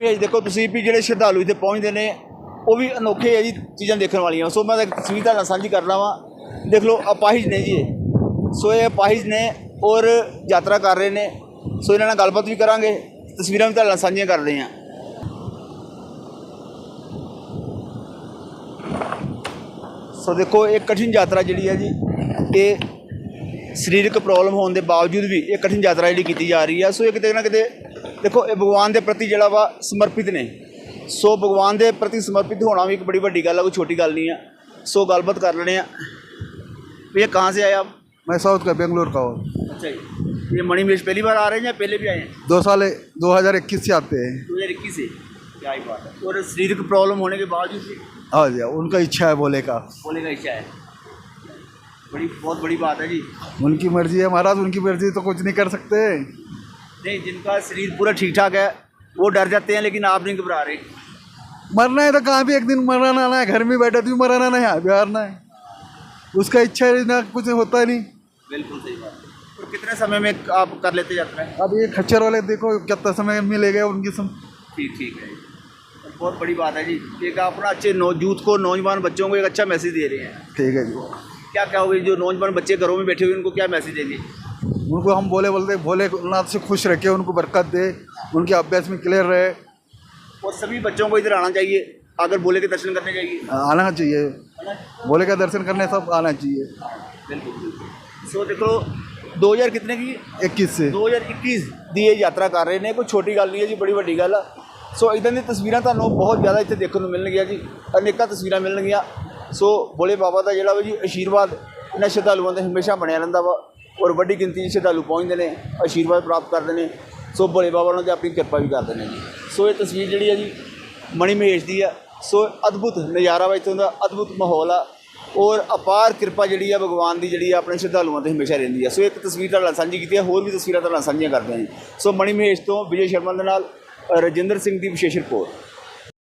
ਭੇਜ ਦੇਖੋ ਤੁਸੀਂ ਵੀ ਜਿਹੜੇ ਸ਼ਰਧਾਲੂ ਇੱਥੇ ਪਹੁੰਚਦੇ ਨੇ, ਉਹ ਵੀ ਅਨੋਖੇ ਹੈ ਜੀ ਚੀਜ਼ਾਂ ਦੇਖਣ ਵਾਲੀਆਂ। ਸੋ ਮੈਂ ਤਾਂ ਤਸਵੀਰ ਤੁਹਾਡੇ ਨਾਲ ਸਾਂਝੀ ਕਰ ਲਵਾਂ ਦੇਖ ਲਓ ਅਪਾਹਿਜ ਨੇ ਜੀ ਸੋ ਇਹ ਅਪਾਹਿਜ ਨੇ ਔਰ ਯਾਤਰਾ ਕਰ ਰਹੇ ਨੇ। ਸੋ ਇਹਨਾਂ ਨਾਲ ਗੱਲਬਾਤ ਵੀ ਕਰਾਂਗੇ। ਤਸਵੀਰਾਂ ਵੀ ਤੁਹਾਡੇ ਨਾਲ ਸਾਂਝੀਆਂ ਕਰਦੇ ਹਾਂ ਸੋ ਦੇਖੋ, ਇਹ ਕਠਿਨ ਯਾਤਰਾ ਜਿਹੜੀ ਹੈ ਜੀ, ਇਹ ਸਰੀਰਕ ਪ੍ਰੋਬਲਮ ਹੋਣ ਦੇ ਬਾਵਜੂਦ ਵੀ ਇਹ ਕਠਿਨ ਯਾਤਰਾ ਜਿਹੜੀ ਕੀਤੀ ਜਾ ਰਹੀ ਹੈ ਸੋ ਇਹ ਕਿਤੇ ਨਾ ਕਿਤੇ ਦੇਖੋ ਇਹ ਭਗਵਾਨ ਦੇ ਪ੍ਰਤੀ ਜਿਹੜਾ ਵਾ ਸਮਰਪਿਤ ਨੇ ਸੋ ਭਗਵਾਨ ਦੇ ਪ੍ਰਤੀ ਸਮਰਪਿਤ ਹੋਣਾ ਵੀ ਇੱਕ ਬੜੀ ਵੱਡੀ ਗੱਲ ਹੈ ਕੋਈ ਛੋਟੀ ਗੱਲ ਨਹੀਂ ਆ ਸੋ ਗੱਲਬਾਤ ਕਰ ਲੈਣੇ ਆ ਵੀ ਇਹ ਕਹਾਂ ਸੇ ਆਏ ਆਪ मैं साउथ का बेंगलोर का हूँ अच्छा जी ये मणिमेश पहली बार आ रहे हैं या पहले भी आए हैं दो साल दो हज़ार इक्कीस से आते हैं दो हज़ार इक्कीस से क्या ही बात है और शारीरिक प्रॉब्लम होने के बावजूद भी हाँ जी उनका इच्छा है बोले का बोले का इच्छा है बड़ी बहुत बड़ी बात है जी उनकी मर्जी है महाराज उनकी मर्जी तो कुछ नहीं कर सकते नहीं जिनका शरीर पूरा ठीक ठाक है वो डर जाते हैं लेकिन आप नहीं घबरा रहे। मरना है तो कहाँ भी एक दिन मराना ना है घर में बैठे तो भी मराना नहीं है बिहारना है। उसका इच्छा है ना कुछ होता नहीं। बिल्कुल सही बात है। और कितने समय में आप कर लेते यात्रा? है अब ये खच्चर वाले देखो कितना समय मिलेगा उनकी सम ठीक ठीक है। बहुत बड़ी बात है जी। एक आप ना अच्छे यूथ को नौजवान बच्चों को एक अच्छा मैसेज दे रहे हैं। ठीक है जी। क्या क्या होगी जो नौजवान बच्चे घरों में बैठे हुए उनको क्या मैसेज देंगे? उनको हम बोले बोलते भोलेनाथ से खुश रखे उनको बरकत दे उनके अभ्यास में क्लियर रहे और सभी बच्चों को इधर आना चाहिए आकर बोले के दर्शन करने चाहिए आना चाहिए भोले का दर्शन करने सब आना चाहिए बिल्कुल बिल्कुल सो देखो 2000 कितने की इक्कीस से 2021 ਦੀ ਇਹ ਯਾਤਰਾ ਕਰ ਰਹੇ ਨੇ ਕੋਈ ਛੋਟੀ ਗੱਲ ਨਹੀਂ ਹੈ ਜੀ ਬੜੀ ਵੱਡੀ ਗੱਲ ਆ ਸੋ ਇਦਾਂ ਦੀਆਂ ਤਸਵੀਰਾਂ ਤੁਹਾਨੂੰ ਬਹੁਤ ਜ਼ਿਆਦਾ ਇੱਥੇ ਦੇਖਣ ਨੂੰ ਮਿਲਣਗੀਆਂ ਜੀ ਅਨੇਕਾਂ ਤਸਵੀਰਾਂ ਮਿਲਣਗੀਆਂ ਸੋ ਭੋਲੇ ਬਾਬਾ ਦਾ ਜਿਹੜਾ ਵਾ ਜੀ ਆਸ਼ੀਰਵਾਦ ਇਹਨਾਂ ਸ਼ਰਧਾਲੂਆਂ ਦੇ ਹਮੇਸ਼ਾ ਬਣਿਆ ਰਹਿੰਦਾ ਵਾ ਔਰ ਵੱਡੀ ਗਿਣਤੀ 'ਚ ਸ਼ਰਧਾਲੂ ਪਹੁੰਚਦੇ ਨੇ, ਆਸ਼ੀਰਵਾਦ ਪ੍ਰਾਪਤ ਕਰਦੇ ਨੇ। ਸੋ ਭੋਲੇ ਬਾਬਾ ਉਹਨਾਂ ਤੇ ਆਪਣੀ ਕਿਰਪਾ ਵੀ ਕਰਦੇ ਨੇ ਜੀ। ਸੋ ਇਹ ਤਸਵੀਰ ਜਿਹੜੀ ਹੈ ਜੀ, ਮਣੀ ਮਹੇਸ਼ ਦੀ ਆ ਸੋ ਅਦਭੁਤ ਨਜ਼ਾਰਾ ਵਾ ਇੱਥੋਂ ਦਾ, ਅਦਭੁਤ ਮਾਹੌਲ ਆ। ਔਰ ਅਪਾਰ ਕਿਰਪਾ ਜਿਹੜੀ ਆ ਭਗਵਾਨ ਦੀ ਜਿਹੜੀ ਆ ਆਪਣੇ ਸ਼ਰਧਾਲੂਆਂ ਤੇ ਹਮੇਸ਼ਾ ਰਹਿੰਦੀ ਆ। ਸੋ ਇੱਕ ਤਸਵੀਰ ਤੁਹਾਡੇ ਨਾਲ ਸਾਂਝੀ ਕੀਤੀ ਹੈ, ਹੋਰ ਵੀ ਤਸਵੀਰਾਂ ਤੁਹਾਡੇ ਨਾਲ ਸਾਂਝੀਆਂ ਕਰਦੇ ਹਾਂ ਸੋ ਮਣੀ ਮਹੇਸ਼ ਤੋਂ ਵਿਜੇ ਸ਼ਰਮਾ ਦੇ ਨਾਲ ਰਜਿੰਦਰ ਸਿੰਘ ਦੀ ਵਿਸ਼ੇਸ਼ ਰਿਪੋਰਟ।